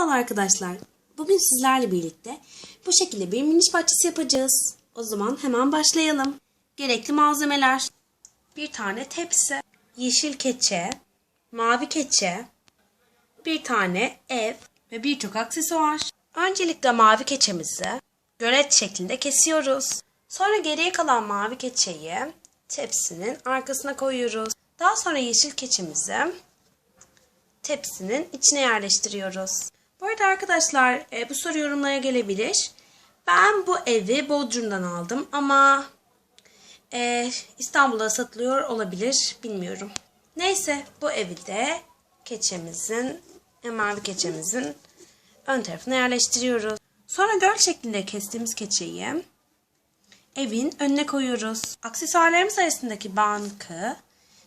Merhabalar arkadaşlar. Bugün sizlerle birlikte bu şekilde bir miniş bahçesi yapacağız. O zaman hemen başlayalım. Gerekli malzemeler. Bir tane tepsi, yeşil keçe, mavi keçe, bir tane ev ve birçok aksesuar. Öncelikle mavi keçemizi gölet şeklinde kesiyoruz. Sonra geriye kalan mavi keçeyi tepsinin arkasına koyuyoruz. Daha sonra yeşil keçemizi tepsinin içine yerleştiriyoruz. Bu arada arkadaşlar e, bu soru yorumlara gelebilir. Ben bu evi Bodrum'dan aldım ama e, İstanbul'da satılıyor olabilir bilmiyorum. Neyse bu evi de keçemizin, e, mavi keçemizin ön tarafına yerleştiriyoruz. Sonra göl şeklinde kestiğimiz keçeyi evin önüne koyuyoruz. Aksesuarlarımız arasındaki bankı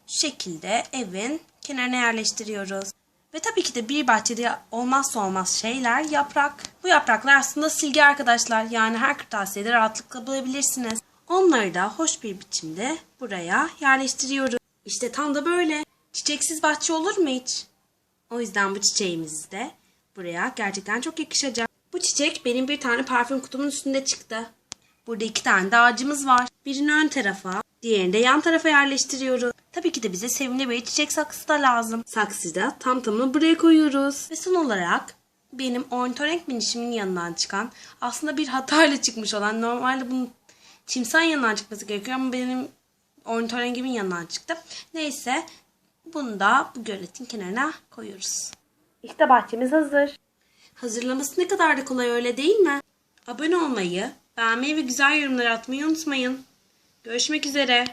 şu şekilde evin kenarına yerleştiriyoruz. Ve tabii ki de bir bahçede olmazsa olmaz şeyler yaprak. Bu yapraklar aslında silgi arkadaşlar. Yani her kırtasiyede rahatlıkla bulabilirsiniz. Onları da hoş bir biçimde buraya yerleştiriyoruz. İşte tam da böyle. Çiçeksiz bahçe olur mu hiç? O yüzden bu çiçeğimiz de buraya gerçekten çok yakışacak. Bu çiçek benim bir tane parfüm kutumun üstünde çıktı. Burada iki tane de ağacımız var. Birini ön tarafa, diğerini de yan tarafa yerleştiriyoruz. Tabii ki de bize sevimli bir çiçek saksısı da lazım. Saksıyı da tam tamına buraya koyuyoruz. Ve son olarak benim ornitorenk minişimin yanından çıkan aslında bir hatayla çıkmış olan normalde bunun çimsen yanından çıkması gerekiyor ama benim ornitorengimin yanından çıktı. Neyse bunu da bu göletin kenarına koyuyoruz. İşte bahçemiz hazır. Hazırlaması ne kadar da kolay öyle değil mi? Abone olmayı, beğenmeyi ve güzel yorumlar atmayı unutmayın. Görüşmek üzere.